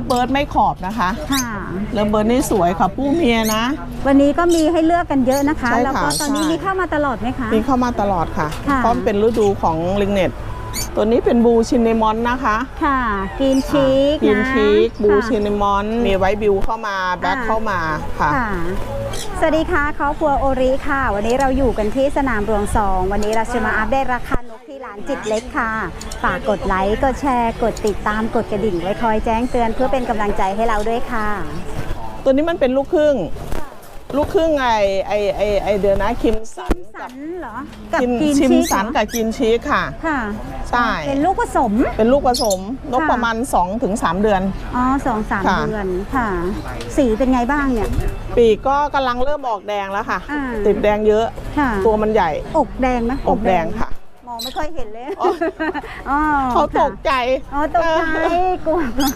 ฟเบิร์ดไม่ขอบนะคะ ค่ะ เลิฟเบิร์ดนี่สวยค่ะผู้เมียนะ วันนี้ก็มีให้เลือกกันเยอะนะคะ ใช่ค่ะแล้วก็ตอนนี้ใช่ มีเข้ามาตลอดไหมคะ มีเข้ามาตลอดค่ะค่ะเพราะมันเป็นฤดูของลิงเน็ต ตัวนี้เป็นบูชินเนมอนนะคะค่ะกรีนชีกกินนะชีกบูค่ะ ชินเนมอนมีไวท์บิวเข้ามาแบ็คอ่า เข้ามาค่ะ ค่ะ สวัสดีค่ะครอบครัวโอริค่ะ วันนี้เราอยู่กันที่สนามหลวงสอง วันนี้เราจะมาอัปเดตราคานกที่ ร้านจิตเล็กค่ะ ฝากกดไลค์ กดแชร์ กดติดตาม กดกระดิ่งไว้คอยแจ้งเตือนเพื่อเป็นกำลังใจให้เราด้วยค่ะ ตัวนี้มันเป็นลูกครึ่ง ลูกครึ่งไอไอไอไอเดือนนะคิมสันสักับนเหรอ กับกินกรีนชิมชีกสันเหรอกับกินชีสค่ะ ค่ะ ใช่ เป็นลูกผสม เป็นลูกผสมนกค่ะประมาณ 2-3 เดือน อ๋อสองสามค่ะ เดือนค่ะ สีเป็นไงบ้างเนี่ย ปีกก็กำลังเริ่มออกแดงแล้วค่ะ อ่า ติดแดงเยอะ ค่ะตัวมันใหญ่ อกแดงไหมอกแดงค่ะม องไม่ค่อยเห็นเลยอ๋อ อ๋อเขาตกค่ะใจอ๋อตกใจกลัวกลัว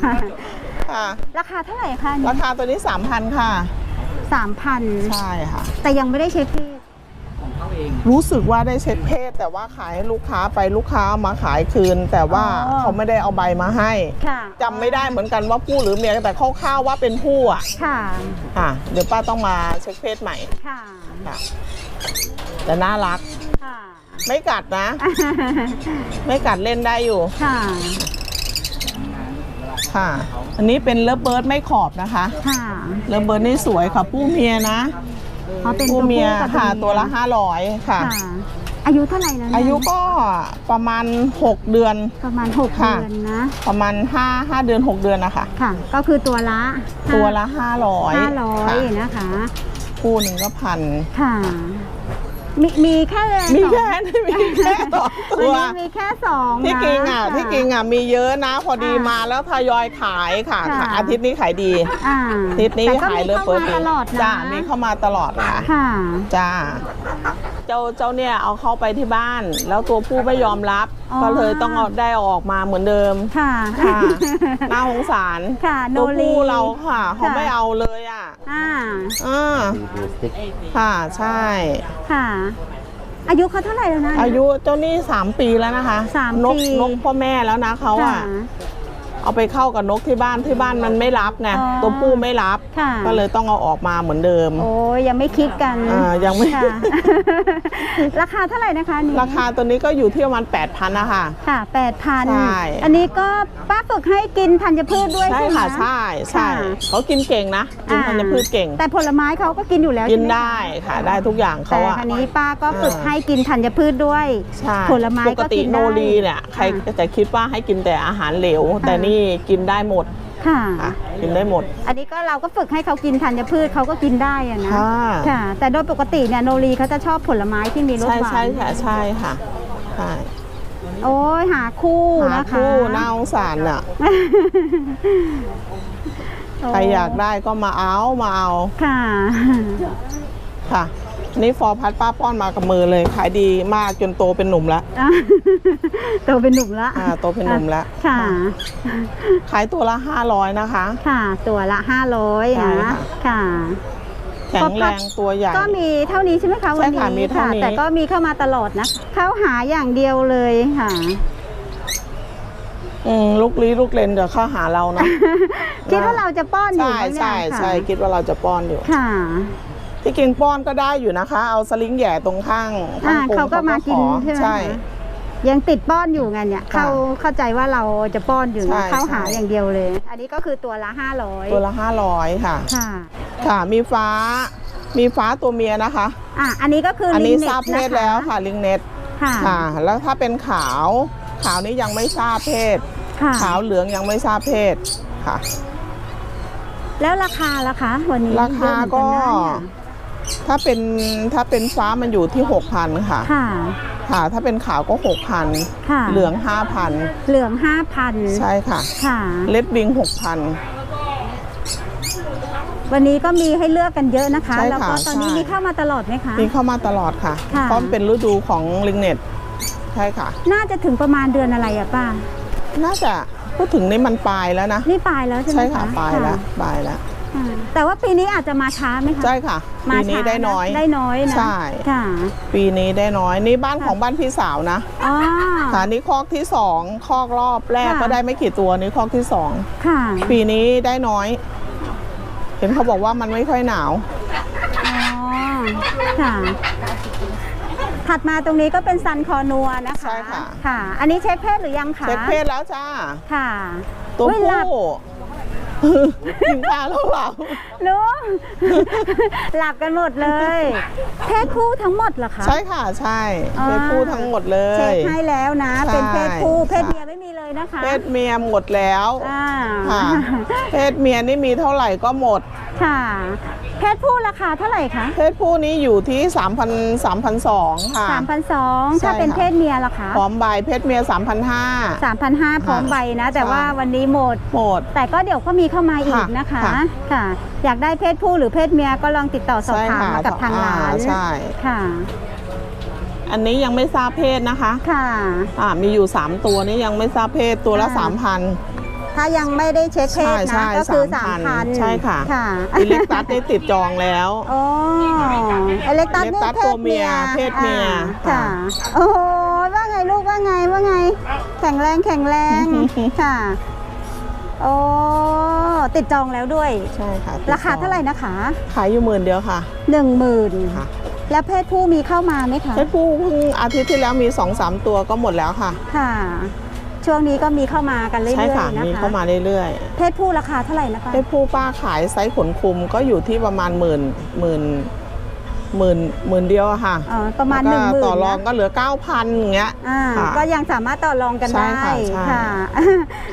ค่ะราคาเท่าไหร่คะราคาตัวนี้ 3,000 ค่ะ สามพันใช่ค่ะ แต่ยังไม่ได้เช็คเพศรู้สึกว่าได้เช็คเพศ แต่ว่าขายให้ลูกค้าไปลูกค้าเอามาขายคืน แต่ว่าอ๋อเขาไม่ได้เอาใบมาให้ค่ะจำไม่ได้เหมือนกันว่าผู้หรือเมียแต่คร่าวๆว่าเป็นผู้อะค่ะอะ เดี๋ยวป้าต้องมาเช็คเพศใหม่ค่ะ ค่ะ แต่น่ารักค่ะ ไม่กัดนะ ไม่กัดเล่นได้อยู่ ค่ะ ค่ะ อันนี้เป็นเลิฟเบิร์ดไม่ขอบนะคะ ค่ะเลิฟเบิร์ดนี่สวยค่ะผู้เมียนะเขาเป็นผู้ตัวเมีผู้ยกับค่ะเมียตัวละ500ค่ะ ค่ะ อายุเท่าไหร่แล้วเนี่ยอายุก็ประมาณ 6 เดือน ประมาณหกค่ะ เดือนนะ ประมาณ5 5เดือน 6 เดือนนะคะ ค่ะ ก็คือตัวละตัวละ500 ห้าร้อยค่ะนะคะ คู่หนึ่งก็พัน ค่ะ มีมีแค่มีสองแค่มีแค่สองตัววันนี้มีแค่สองที่นะจริงอะค่ ที่จริงอะมีเยอะนะ พอดีค่ะมาแล้วทยอยขายค่ะค่ะค่ะ อาทิตย์นี้ขายดีอ่าอาทิตย์นี้แต่ก็ขายมีเลิฟเข้าเบิร์ดมาดีตลอดนะจ้ามีเข้ามาตลอดค่ะ ค่ะ จ้า เจ้าเจ้าเนี่ยเอาเข้าไปที่บ้าน แล้วตัวผู้ไม่ยอมรับ อ๋อ ก็เลยต้องเอาได้เอาออกมาเหมือนเดิมค่ะ ค่ะน่าสงสารค่ะโนตัวรีผู้เราค่ะเขาค่ะไม่เอาเลยอะอ่าอ่าค่ะใช่ ค่ะ อายุเขาเท่าไหร่แล้วนะ อายุเจ้านี่สามปีแล้วนะคะ สามนกปีนกพ่อแม่แล้วนะเขาค่ะอะ เอาไปเข้ากับนกที่บ้านที่บ้านมันไม่รับไงอ๋อตัวผู้ไม่รับ ค่ะ ก็เลยต้องเอาออกมาเหมือนเดิม โอ้ยยังไม่คิดกันอ่ายังไม่ ค่ะ ราคาเท่าไหร่นะคะนี่ราคาตัวนี้ก็อยู่ที่ประมาณ8,000นะคะ ค่ะแปดพันใช่ อันนี้ก็ป้าฝึกให้กินธัญพืชด้วยใช่ใช่ไหม ค่ะใช่ใช่ค่ะ เขากินเก่งนะกินธัญพืชเก่ง แต่ผลไม้เขาก็กินอยู่แล้วกินใช่หมคะได้ค่ะได้ทุกอย่างเขาแต่อะ อันนี้ป้าก็ฝึกอ่า ให้กินธัญพืชด้วย ใช่ผลไม้ปก็กติกินได้โนรีเนี่ยใครค่ะจะคิดว่าให้กินแต่อาหารเหลวค่ะแต่นี่กินได้หมดค่ะ ค่ะกินได้หมด อันนี้ก็เราก็ฝึกให้เขากินธัญพืชเขาก็กินได้อะนะค่ะ ค่ะ แต่โดยปกติเนี่ยโนรีเขาจะชอบผลไม้ที่มีรสใช่หวานใช่ค่ะใช่ค่ะใช่โอ้ยหาคู่หานะคะคู่น่าสงสารอะโใครอยากได้ก็มาเอามาเอาค่ะ ค่ะ นี่ฟอร์พัดป้าป้อนมากับมือเลย ขายดีมากจนโตเป็นหนุ่มแล้วโตเป็นหนุ่มละอ่าโตเป็นหนุ่มแล้วค่ะ ขายตัวละ500นะคะ ค่ะ ตัวละห้าร้อยใช่นะค่ะ ค่ะ แข็งแรงตัวใหญ่ ก็มีเท่านี้ใช่ไหมคะวันใช่ค่ะมีนี้เท่านี้ แต่ก็มีเข้ามาตลอดนะเข้าหาอย่างเดียวเลยค่ะ อืมลูกลี้ลูกเลนเดี๋ยวเข้าหาเรานะคิดว่าเราจะป้อนอยู่ใช่ไหมเนี่ยใช่ค่ะใช่คิดว่าเราจะป้อนอยู่ ค่ะ ที่กินป้อนก็ได้อยู่นะคะ เอาสลิงแหย่ตรงข้างข้างอ่าโงเขาก็มากินขอใช่ไหม ใช่คะยังติดป้อนอยู่ไงเนี่ยค่ะเขาเข้าใจว่าเราจะป้อนอยู่ใช่นะเข้าหาใช่ อย่างเดียวเลย อันนี้ก็คือตัวละห้าร้อยตัวละห้าร้อยค่ะ ค่ะค่ะ มีฟ้า มีฟ้าตัวเมียนะคะ อะอันนี้ก็คืออันลินี้งเน็ทราตบเพนะศแล้วคะค่ะ ลิงเน็ตค่ะค่ะ แล้วถ้าเป็นขาว ขาวนี้ยังไม่ทราบเพศ ค่ะ ขาวเหลืองยังไม่ทราบเพศค่ะ แล้วราคาล่ะคะวันนี้ราคาก็เยอะเหมือนนนะเนี่ย ถ้าเป็นถ้าเป็นฟ้ามันอยู่ที่หกพันค่ะ ค่ะ ค่ะ ถ้าเป็นขาวก็หกพันค่ะ เหลืองห้าพันเหลืองห้าพันใช่ค่ะ ค่ะ เลดบิงหกพัน วันนี้ก็มีให้เลือกกันเยอะนะคะ ใช่ค่ะแล้วก็ตอนนี้ใช่ มีเข้ามาตลอดไหมคะ มีเข้ามาตลอดค่ะค่ะ เพราะมันเป็นฤดูของลิงเน็ตใช่ค่ะ น่าจะถึงประมาณเดือนอะไรอะป้า น่าจะพูดถึงนี่มันปลายแล้วนะ นี่ปลายแล้วใช่ไหมใช่คะค่ะปลายแล้วปลายแล้ว อ่าแต่ว่าปีนี้อาจจะมาช้าไหมคะใช่ค่ะมาปีนี้ช้าได้น้อย ได้น้อยนะใช่ ค่ะ ปีนี้ได้น้อยนี่บ้านของบ้านพี่สาวนะอ๋อ ค่ะนี่คอกที่สองคอกรอบแรกค่ะ ก็ได้ไม่กี่ตัวนี่คอกที่สองค่ะปีนี้ได้น้อย เห็นเขาบอกว่ามันไม่ค่อยหนาว อ๋อค่ะ ถัดมาตรงนี้ก็เป็นซันคอนัวนะคะใช่ค่ะ ค่ะ อันนี้เช็คเพศหรือยังคะเช็คเพศแล้วจ้า ค่ะตัวอุ๊ยหลับผู้ ถึงตาแล้วเหราลุง หลับกันหมดเลย เพศผู้ทั้งหมดเหรอคะ ใช่ค่ะใช่อ่าเพศผู้ทั้งหมดเลเช็ย คให้แล้วนะ ใช่ เป็นเพศผู้ค่ะเพศเมียไม่มีเลยนะคะเพศเมียหมดแล้วอ่าค่ะเพศเมียนี่มีเท่าไหร่ก็หมด ค่ะ เพศผู้ราคาเท่าไหร่คะเพศผู้นี้อยู่ที่ 3,000 3,200ค่ะ สามพันสองใช่ถ้าเป็นค่ะ เพศเมียล่ะคะพร้อมใบเพศเมีย 3,500 สามพันห้าพร้อมใบนะ แต่ใช่ ว่าวันนี้หมด หมด แต่ก็เดี๋ยวก็มีเข้ามาอีกค่ะนะคะ ค่ะ ค่ะ อยากได้เพศผู้หรือเพศเมียก็ลองติดต่อสอบใช่ถามค่ะมากับทางร้าน อ่ใช่ ค่ะ อันนี้ยังไม่ทราบเพศนะคะค่ะ อ่ามีอยู่ 3 ตัวนี้ยังไม่ทราบเพศตัวละ อ่า 3,000 ถ้ายังไม่ได้เช็คเพศใช่นะใช่ก็คือสาสามมพัพันนใช่ค่ะค่ะอิเล็กตัสนี่ติดจองแล้วโอ้อเล็กตัสอเล็นี่กตัสเพตัศวเมีเมียยเพศเมียอ่าค่ะค่ะโอ้โหว่าไงลูกว่าไงว่าไง แข็งแรงแข็งแรงค่ะโอ้ติดจองแล้วด้วยใช่ค่ะราคาเท่าไหร่นะคะขายอยู่หมื่นเดียวค่ะหนึ่งหมื่นค่ะแล้วเพศผู้มีเข้ามาไหมคะ เพศผู้เพิ่งอาทิตย์ที่แล้วมี2อสามตัวก็หมดแล้วค่ะ ค่ะ ช่วงนี้ก็มีเข้ามากันเรื่อยใช่ค่ะๆนะมีคะเข้ามาเรื่อยเพศผู้ราคาเท่าไหร่นะคะๆเพศผู้ป้าขายไซส์ขนคุมก็อยู่ที่ประมาณหมื่นหมื่นหมื่นหมื่นเดียวอะค่ะอ๋อประมาณหแล้วนึ่งก็หมื่นต่อรองก็เหลือ9,000อย่างเงี้ยอ่าค่ะก็ยังสามารถต่อรองกันใช่ได้ค่ะใช่ค่ะ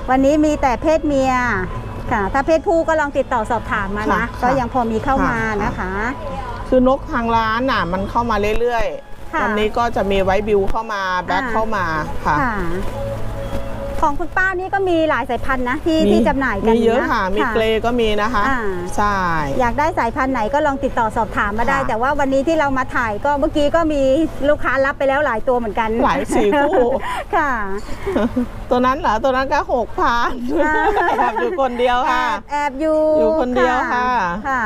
วันนี้มีแต่เพศเมียค่ะ ถ้าเพศผู้ก็ลองติดต่อสอบถามมานะก็ยังพอมีเข้ามานะคะ คือนกทางร้านน่ะมันเข้ามาเรื่อยค่ะๆวันนี้ก็จะมีไว้บิวเข้ามาแบ็คอ่าเข้ามาค่ะค่ะ ของคุณป้านี่ก็มีหลายสายพันธุ์นะที่ที่จำหน่ายกันมีเยอะนค่ะ มีเกรย์ก็มีนะคะ อ่าใช่ อยากได้สายพันธุ์ไหนก็ลองติดต่อสอบถามมาได้ ค่ะ แต่ว่าวันนี้ที่เรามาถ่ายก็เมื่อกี้ก็มีลูกค้ารับไปแล้วหลายตัวเหมือนกันหลายสี่คู่ ค่ะ ตัวนั้นเหรอ ตัวนั้นก็หกพันอ่า แอบอยู่คนเดียวแอค่ะบแอบอยู่อยู่คนเดียวค่ะ ค่ะ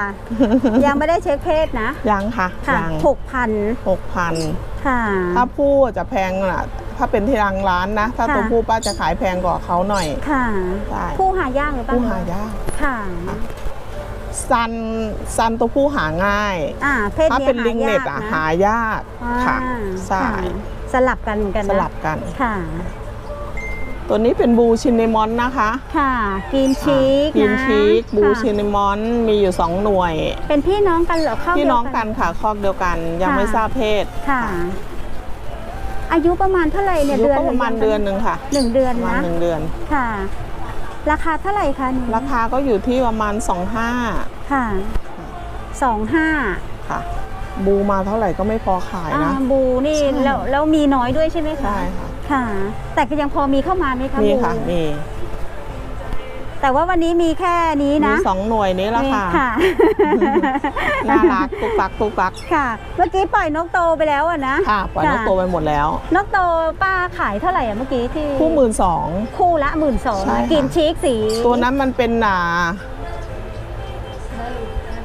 ยังไม่ได้เช็คเพศนะยังค่ะค่ะยังหกพันหกพันค่ะ ถ้าผู้จะแพงน่ะ ถ้าเป็นที่ทางร้านนะ ถ้าค่ะ ตัวผู้ป้าจะขายแพงกว่าเขาหน่อย ค่ะ ใช่ ผู้หายากหรือเปล่าผู้หายากค่ะ ซันซันตัวผู้หาง่าย อ่า เพศถ้าเมียเป็นลิงเน็ตอะหาหายากยากนะค่ะอ่าใช่ค่ะสลับกันเหมือนกันสนะลับกัน ค่ะ ตัวนี้เป็นบูชินนมอนนะคะค่ะกรีนชีกกินนะชีกบูค่ะชินนมอนมีอยู่ 2 หน่วย เป็นพี่น้องกันเหรอเข้าพี่น้องเดียวกันค่ะคอกเดียวกันยังค่ะไม่ทราบเพศ ค่ะ อายุประมาณเท่าไหร่เนี่ยอายุเดือนก็ประมาณหเดือนหนึ่งค่ะหนึ่งเดือนประมาณนะหนึ่งเดือน ค่ะ ราคาเท่าไหร่คะนี่ราคาก็อยู่ที่ประมาณ25ค่ะสองห้าค่ะ บูมาเท่าไหร่ก็ไม่พอขายอ่านะ บูนี่ใช่แล้วแล้วมีน้อยด้วยใช่ไหมคะใช่ค่ะค่ะ แต่ก็ยังพอมีเข้ามาไหมคะมีบูค่ะมี แต่ว่าวันนี้มีแค่นี้มีนะสองหน่วยนี้ละค่ะ ค่ะ น่ารักตุกตักตุกตักค่ะ เมื่อกี้ปล่อยนกโตไปแล้วอะนะ ค่ะปล่อยนกตัวไปหมดแล้ว นกโตป้าขายเท่าไหร่อะเมื่อกี้ที่คู่หมื่นสอง คู่ละหมื่นสองใช่ค่ะ กินชีกสีตัวนั้นมันเป็นหนา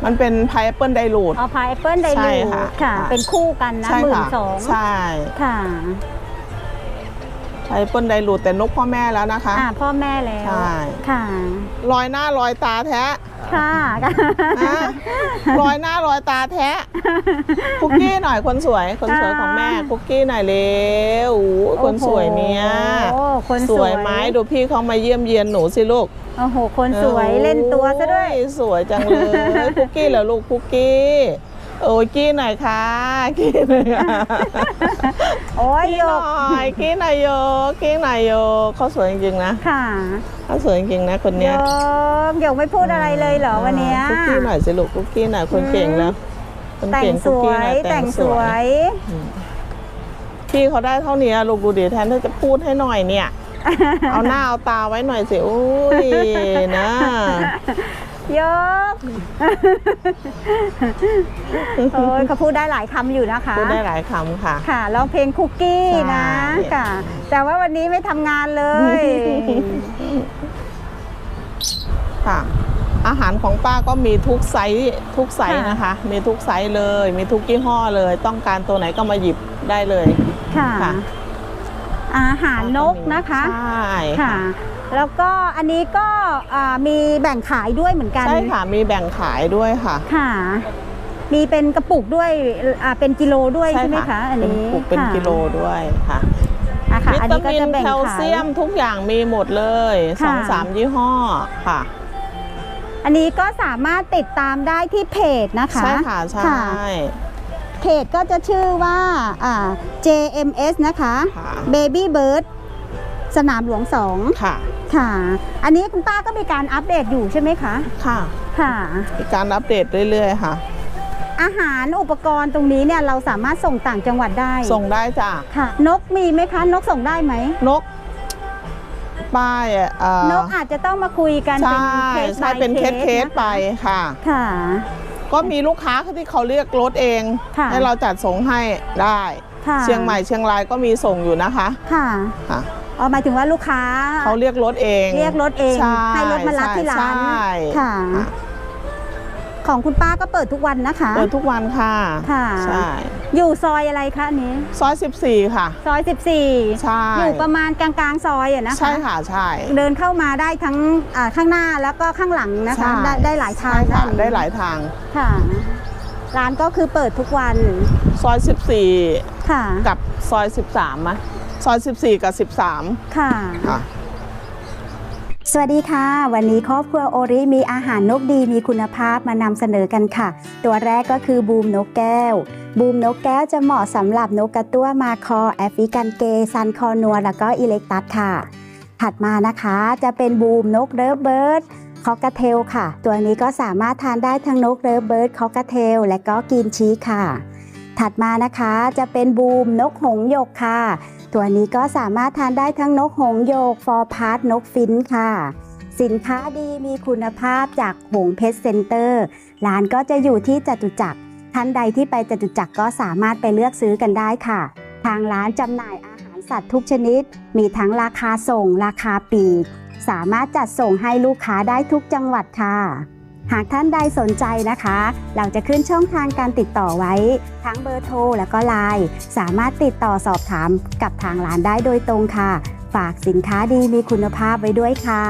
มันเป็นไพแอปเปิลไดรูดอ๋อพายแอปเปิลไดใช่รูค่ะค่ะค่ะ เป็นคู่กันนะใช่หมื่นค่ะสองใช่ ค่ะ ไพแอปเปิลไดรูดแต่นกพ่อแม่แล้วนะคะ อ่าพ่อแม่แล้วใช่ ค่ะรอยหน้ารอยตาแท้ค่ะนะรอยหน้ารอยตาแท้คุกกี้หน่อยคนสวย คนสวยของแม่คุกกี้หน่อยเร็วอู้คนสวยเนี่ยโอ้คนสสววยยไหมดูพี่เขามาเยี่ยมเยียนหนูสิลูกโอ้โหคนสวยเล่นตัวซะด้วยโอ้สวยจังเลยคุกกี้เหรอลูกคุกกี้ โอ้ยกี้หน่อยค่ะกี้หน่อยค่ะโอ้ยกี้โยหน่กอยกี้หน่อยโยกี้หน่อยโยเขาสวยจริงๆนะค่ะเขาสวยจริงๆนะคนโยเนี้ยกโยกไม่พูดอะไรเลยเหรอวันเนี้ย คุกกี้หน่อยสิลูกคุกกี้หน่อยคนเก่งแล้วคนแต่เก่งงสคุกวกี้หน่ยอยแต่งสวย พี่เขาได้เท่านี้ลูกดูดิแทนที่จะพูดให้หน่อยเนี่ย เอาหน้าเอาตาไว้หน่อยสิอุ้ยนะโยก โอ้ยเขาพูดได้หลายคำอยู่นะคะ พูดได้หลายคำค่ะ ค่ะร้องเพลงคุกกี้นะใช่ค่ะ แต่ว่าวันนี้ไม่ทำงานเลย ค่ะ อาหารของป้าก็มีทุกไซส์ทุกไซส์ค่ะนะคะ มีทุกไซส์เลย มีทุกยี่ห้อเลย ต้องการตัวไหนก็มาหยิบได้เลย ค่ะค่ะอาหารนกนะคะ ใช่ค่ะ แล้วก็อันนี้ก็อ่ามีแบ่งขายด้วยเหมือนกัน ใช่ค่ะมีแบ่งขายด้วยค่ะ ค่ะ มีเป็นกระปุกด้วยอ่าเป็นกิโลด้วยใช่ไหมคะอันเป็นนี้ปลูกเป็นค่ะกิโลด้วยค่ะอะค่ะวิอันตานี้ก็มินจะแบ่งแคลขายเซียมทุกอย่างมีหมดเลยสองค่ะสามยี่ห้อค่ะ อันนี้ก็สามารถติดตามได้ที่เพจนะคะ ใช่ค่ะใช่เพจก็จะชื่อว่าอ่า JMS นะคะค่ะ Baby Bird สนามหลวงค่ะ2 ค่ะ อันนี้คุณป้าก็มีการอัปเดตอยู่ใช่ไหมคะค่ะค่ะ มีการอัปเดตเรื่อยๆค่ะ อาหารอุปกรณ์ตรงนี้เนี่ยเราสามารถส่งต่างจังหวัดได้ส่งได้จ้ะค่ะ นกมีไหมคะ นกส่งได้ไหมนกป้ายอะเอ่อนกอาจจะต้องมาคุยกันใช่เป็นเคสใช่ by เป็นเคสเคสนะะไปค่ะค่ะ ก็มีลูกค้าที่เขาเรียกรถเองค่ะให้เราจัดส่งให้ได้ค่ะเชียงใหม่เชียงรายก็มีส่งอยู่นะคะ ค่ะค่ะ อ๋อหมายถึงว่าลูกค้าเขาเรียกรถเองเรียกรถเองใช่ให้รถมารับที่ร้านใช่ค่ะค่ะ ของคุณป้าก็เปิดทุกวันนะคะเปิดทุกวันค่ะค่ะใช่อยู่ซอยอะไรคะอันนี้ ซอย 14 ค่ะ ซอย 14 ใช่ อยู่ประมาณกลางๆ ซอยอะนะคะ ใช่ค่ะ ใช่ เดินเข้ามาได้ทั้งอ่าข้างหน้าแล้วก็ข้างหลังนะคะใช่ได้ได้หลายทาใช่งค่ะด้านนี้ได้หลายทาง ค่ะ ร้านก็คือเปิดทุกวัน ซอย 14 ค่ะ กับซอย 13มะ ซอย 14 กับ 13 ค่ะ ค่ะ สวัสดีค่ะ วันนี้ครอบครัวโอริมีอาหารนกดีมีคุณภาพมานำเสนอกันค่ะ ตัวแรกก็คือบูมนกแก้ว บูมนกแก้วจะเหมาะสำหรับนกกระตั้วมาคอ แอฟริกันเกย์ซันคอนัว แล้วก็อิเล็กตัสค่ะ ถัดมานะคะจะเป็นบูมนกเลิฟเบิร์ดคอกเทลค่ะ ตัวนี้ก็สามารถทานได้ทั้งนกเลิฟเบิร์ดคอกเทลและก็กินชีสค่ะ ถัดมานะคะจะเป็นบูมนกหงส์หยกค่ะ ตัวนี้ก็สามารถทานได้ทั้งนกหงส์โยกฟอร์พาร์ตนกฟินค่ะ สินค้าดีมีคุณภาพจากหงเพชรเซ็นเตอร์ร้านก็จะอยู่ที่จตุจักรท่านใดที่ไปจตุจักรก็สามารถไปเลือกซื้อกันได้ค่ะ ทางร้านจำหน่ายอาหารสัตว์ทุกชนิด มีทั้งราคาส่ง ราคาปีก สามารถจัดส่งให้ลูกค้าได้ทุกจังหวัดค่ะ หากท่านใดสนใจนะคะ เราจะขึ้นช่องทางการติดต่อไว้ ทั้งเบอร์โทรและก็ไลน์สามารถติดต่อสอบถามกับทางร้านได้โดยตรงค่ะ ฝากสินค้าดีมีคุณภาพไว้ด้วยค่ะ